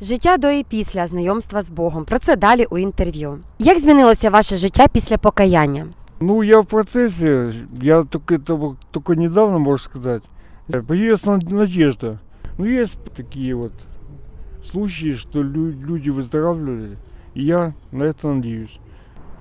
Життя до і після знайомства з Богом. Про це далі у інтерв'ю. Як змінилося ваше життя після покаяння? Ну, я в процессе, я только, это, только недавно, можно сказать, Э, появилась над- надежда. Ну, есть такие вот случаи, что лю- люди выздоравливали, и я на это надеюсь.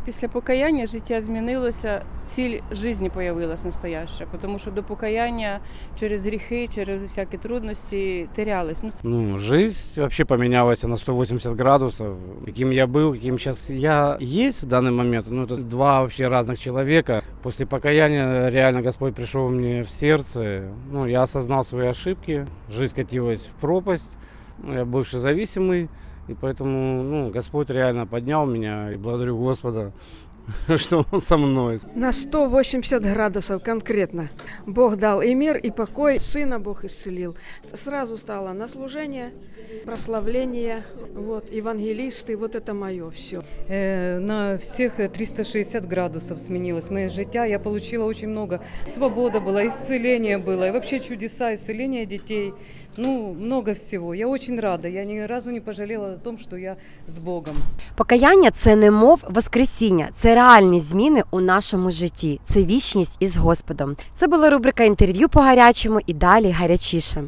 Після покаяння життя змінилося, ціль житті появилась настояща, тому що до покаяння через гріхи, через всякі трудності терялись. Ну, Ну, жизнь вообще поменялась на 180 градусов. Каким я был, каким сейчас я есть в данный момент, ну, это два вообще разных человека. После покаяния реально Господь пришел мне в сердце. Ну, я осознал свои ошибки, жизнь катилась в пропасть. Ну, я бывший зависимый, и поэтому, ну, Господь реально поднял меня, и благодарю Господа, что Он со мной. На 180 градусов конкретно. Бог дал и мир, и покой. Сына Бог исцелил. С- Сразу стало на служение, прославление, вот, евангелисты, вот это мое все. Э, на всех э, 360 градусов сменилось мое життя. Я получила очень много. Свобода была, исцеление было, и вообще чудеса, исцеление детей. Ну, много всего. Я очень рада. Я ни разу не пожалела о том, что я с Богом. Покаяння це не мов Воскресіння, це реальні зміни у нашому житті, це вічність із Господом. Це була рубрика інтерв'ю по гарячому і далі гарячіше.